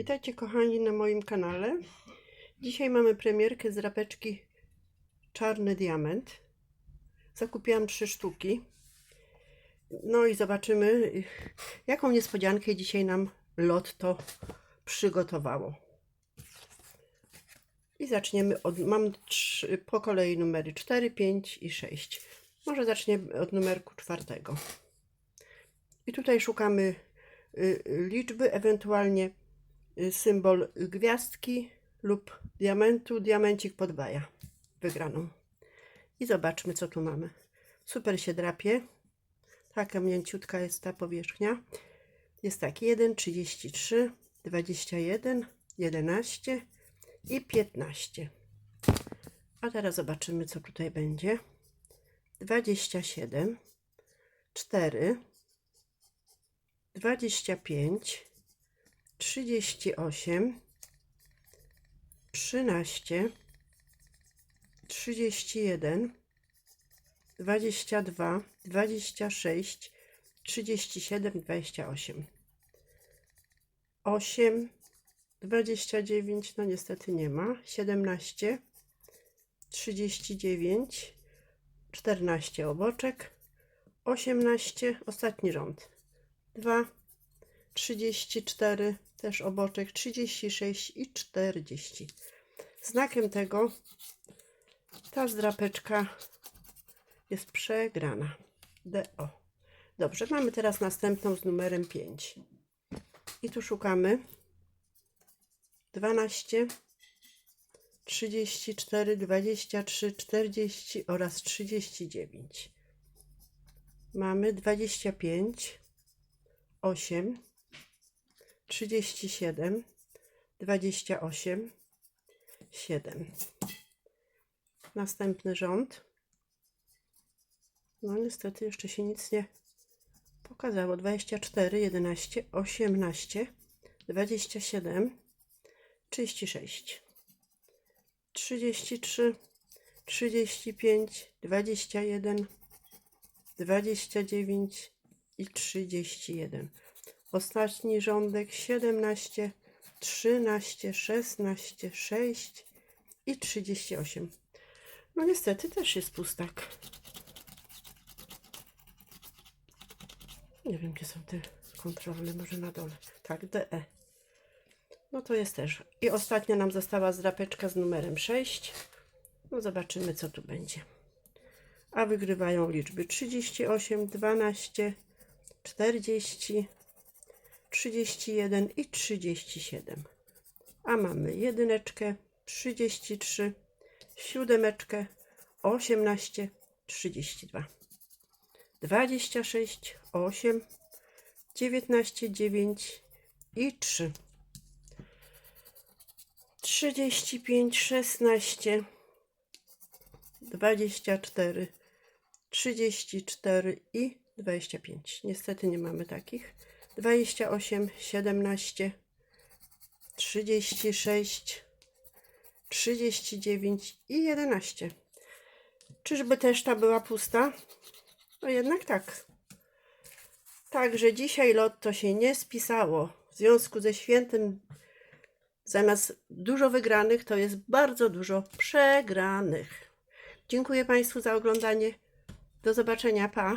Witajcie kochani na moim kanale. Dzisiaj mamy premierkę z rapeczki Czarny Diament. Zakupiłam trzy sztuki. No i zobaczymy, jaką niespodziankę dzisiaj nam Lotto przygotowało. I zaczniemy od, mam trzy, po kolei numery 4, 5 i 6. Może zaczniemy od numerku czwartego. I tutaj szukamy y, y, liczby, ewentualnie symbol gwiazdki lub diamentu, diamencik podwaja wygraną. I zobaczmy, co tu mamy. Super się drapie. Taka mięciutka jest ta powierzchnia. Jest tak 1, 33, 21, 11 i 15. A teraz zobaczymy, co tutaj będzie. 27, 4, 25, 38, 13, 31, 22, 26, 37, 28, 8, 29, no niestety nie ma, 17, 39, 14 oboczek, 18, ostatni rząd, 2, 34, też oboczek, 36 i 40. Znakiem tego ta zdrapeczka jest przegrana. DO. Dobrze, mamy teraz następną z numerem 5. I tu szukamy 12, 34, 23, 40 oraz 39. Mamy 25, 8, 37, 28, 7. Następny rząd. No niestety jeszcze się nic nie pokazało. 24, 11, 18, 27, 36, 33, 35, 21, 29 i 31. Ostatni rządek 17, 13, 16, 6 i 38. No niestety też jest pustak. Nie wiem, gdzie są te kontrolne, może na dole. Tak, DE. No to jest też. I ostatnia nam została zdrapeczka z numerem 6. No zobaczymy, co tu będzie. A wygrywają liczby 38, 12, 40, 31 i 37. A mamy jedyneczkę, 33, siódemeczkę, 18, 32, 26, 8, 19, 9 i 3. 35, 16, 24, 34 i 25. Niestety nie mamy takich. 28, 17, 36, 39 i 11. Czyżby też ta była pusta? No jednak tak. Także dzisiaj lotto się nie spisało. W związku ze świętem zamiast dużo wygranych to jest bardzo dużo przegranych. Dziękuję Państwu za oglądanie. Do zobaczenia. Pa.